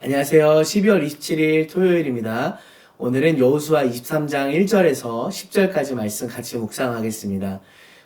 안녕하세요. 12월 27일 토요일입니다. 오늘은 여호수아 23장 1절에서 10절까지 말씀 같이 묵상하겠습니다.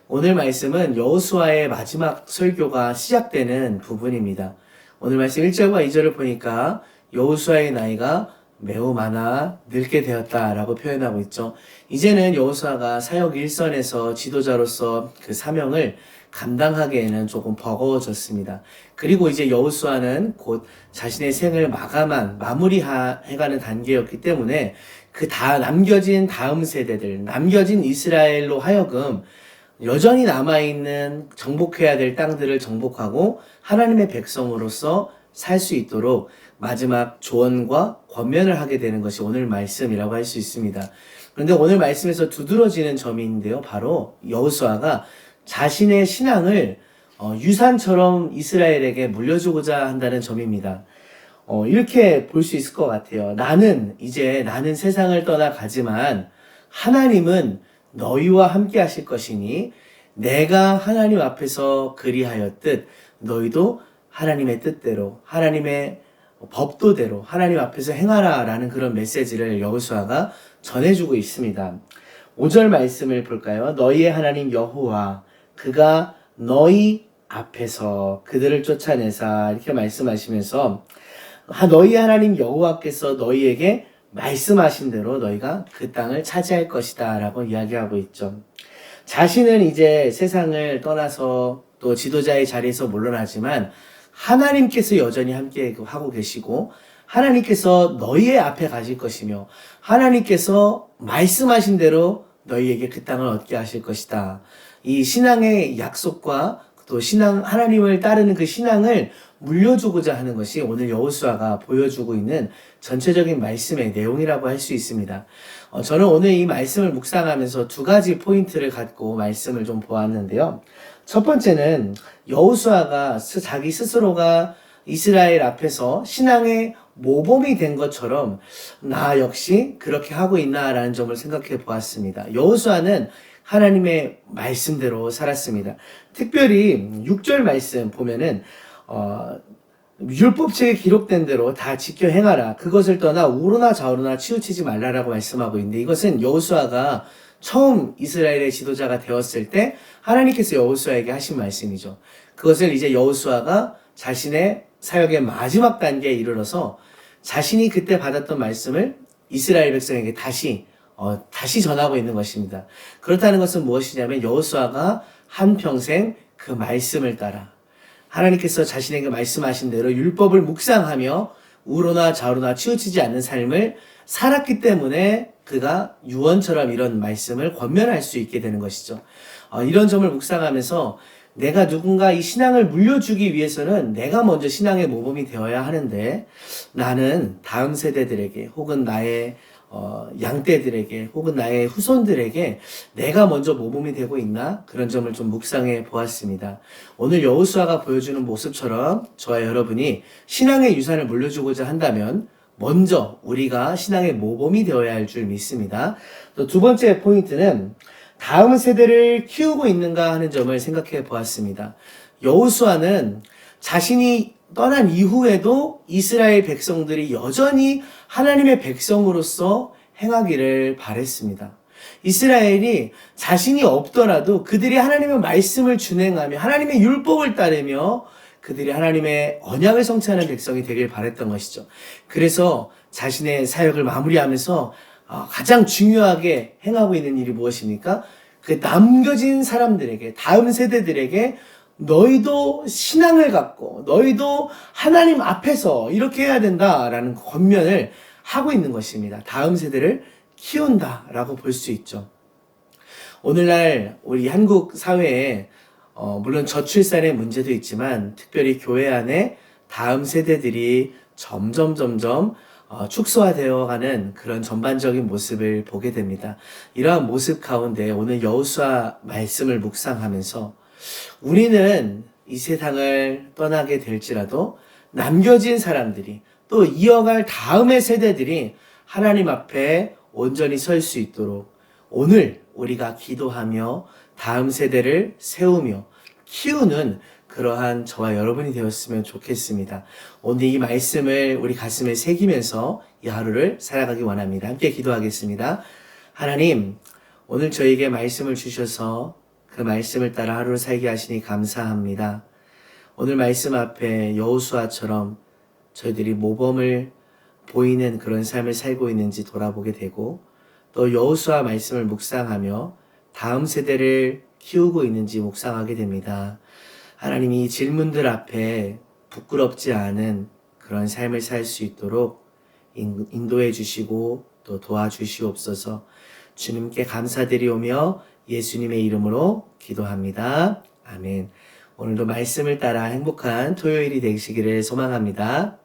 오늘 말씀은 여호수아의 마지막 설교가 시작되는 부분입니다. 오늘 말씀 1절과 2절을 보니까 여호수아의 나이가 매우 많아 늙게 되었다라고 표현하고 있죠. 이제는 여호수아가 사역 일선에서 지도자로서 그 사명을 감당하기에는 조금 버거워졌습니다. 그리고 이제 여호수아는 곧 자신의 생을 마감한 마무리해가는 단계였기 때문에 그 다 남겨진 다음 세대들, 남겨진 이스라엘로 하여금 여전히 남아있는 정복해야 될 땅들을 정복하고 하나님의 백성으로서 살 수 있도록 마지막 조언과 권면을 하게 되는 것이 오늘 말씀이라고 할 수 있습니다. 그런데 오늘 말씀에서 두드러지는 점이 있는데요. 바로 여호수아가 자신의 신앙을 어, 유산처럼 이스라엘에게 물려주고자 한다는 점입니다. 어, 이렇게 볼 수 있을 것 같아요. 나는 이제 나는 세상을 떠나 가지만 하나님은 너희와 함께 하실 것이니 내가 하나님 앞에서 그리하였듯 너희도 하나님의 뜻대로 하나님의 법도대로 하나님 앞에서 행하라라는 그런 메시지를 여호수아가 전해주고 있습니다. 5절 말씀을 볼까요? 너희의 하나님 여호와 그가 너희 앞에서 그들을 쫓아내사 이렇게 말씀하시면서 하- 너희 하나님 여호와께서 너희에게 말씀하신 대로 너희가 그 땅을 차지할 것이다 라고 이야기하고 있죠. 자신은 이제 세상을 떠나서 또 지도자의 자리에서 물러나지만 하나님께서 여전히 함께 하고 계시고 하나님께서 너희의 앞에 가실 것이며 하나님께서 말씀하신 대로 너희에게 그 땅을 얻게 하실 것이다. 이 신앙의 약속과 또 신앙 하나님을 따르는 그 신앙을 물려주고자 하는 것이 오늘 여호수아가 보여주고 있는 전체적인 말씀의 내용이라고 할 수 있습니다. 어, 저는 오늘 이 말씀을 묵상하면서 두 가지 포인트를 갖고 말씀을 좀 보았는데요. 첫 번째는 여호수아가 스- 자기 스스로가 이스라엘 앞에서 신앙의 모범이 된 것처럼 나 역시 그렇게 하고 있나라는 점을 생각해 보았습니다. 여호수아는 하나님의 말씀대로 살았습니다. 특별히 6절 말씀 보면은 어, 율법책에 기록된 대로 다 지켜 행하라. 그것을 떠나 우로나 좌우로나 치우치지 말라라고 말씀하고 있는데 이것은 여호수아가 처음 이스라엘의 지도자가 되었을 때 하나님께서 여호수아에게 하신 말씀이죠. 그것을 이제 여호수아가 자신의 사역의 마지막 단계에 이르러서 자신이 그때 받았던 말씀을 이스라엘 백성에게 다시 어, 다시 전하고 있는 것입니다. 그렇다는 것은 무엇이냐면 여호수아가 한 평생 그 말씀을 따라 하나님께서 자신에게 말씀하신 대로 율법을 묵상하며 우로나 좌로나 치우치지 않는 삶을 살았기 때문에 그가 유언처럼 이런 말씀을 권면할 수 있게 되는 것이죠. 어, 이런 점을 묵상하면서 내가 누군가 이 신앙을 물려주기 위해서는 내가 먼저 신앙의 모범이 되어야 하는데 나는 다음 세대들에게 혹은 나의 어, 양떼들에게 혹은 나의 후손들에게 내가 먼저 모범이 되고 있나 그런 점을 좀 묵상해 보았습니다. 오늘 여호수아가 보여주는 모습처럼 저와 여러분이 신앙의 유산을 물려주고자 한다면 먼저 우리가 신앙의 모범이 되어야 할 줄 믿습니다. 또 두 번째 포인트는 다음 세대를 키우고 있는가 하는 점을 생각해 보았습니다. 여호수아는 자신이 떠난 이후에도 이스라엘 백성들이 여전히 하나님의 백성으로서 행하기를 바랬습니다. 이스라엘이 자신이 없더라도 그들이 하나님의 말씀을 준행하며 하나님의 율법을 따르며 그들이 하나님의 언약을 성취하는 백성이 되길 바랬던 것이죠. 그래서 자신의 사역을 마무리하면서 어, 가장 중요하게 행하고 있는 일이 무엇입니까? 그 남겨진 사람들에게, 다음 세대들에게 너희도 신앙을 갖고, 너희도 하나님 앞에서 이렇게 해야 된다라는 권면을 하고 있는 것입니다. 다음 세대를 키운다라고 볼 수 있죠. 오늘날 우리 한국 사회에 어, 물론 저출산의 문제도 있지만 특별히 교회 안에 다음 세대들이 점점 점점 어, 축소화되어가는 그런 전반적인 모습을 보게 됩니다. 이러한 모습 가운데 오늘 여호수아 말씀을 묵상하면서 우리는 이 세상을 떠나게 될지라도 남겨진 사람들이 또 이어갈 다음의 세대들이 하나님 앞에 온전히 설 수 있도록 오늘 우리가 기도하며 다음 세대를 세우며 키우는 그러한 저와 여러분이 되었으면 좋겠습니다. 오늘 이 말씀을 우리 가슴에 새기면서 이 하루를 살아가기 원합니다. 함께 기도하겠습니다. 하나님, 오늘 저에게 말씀을 주셔서 그 말씀을 따라 하루를 살게 하시니 감사합니다. 오늘 말씀 앞에 여호수아처럼 저희들이 모범을 보이는 그런 삶을 살고 있는지 돌아보게 되고 또 여호수아 말씀을 묵상하며 다음 세대를 키우고 있는지 묵상하게 됩니다. 하나님이 질문들 앞에 부끄럽지 않은 그런 삶을 살 수 있도록 인- 인도해 주시고 또 도와주시옵소서 주님께 감사드리오며 예수님의 이름으로 기도합니다. 아멘. 오늘도 말씀을 따라 행복한 토요일이 되시기를 소망합니다.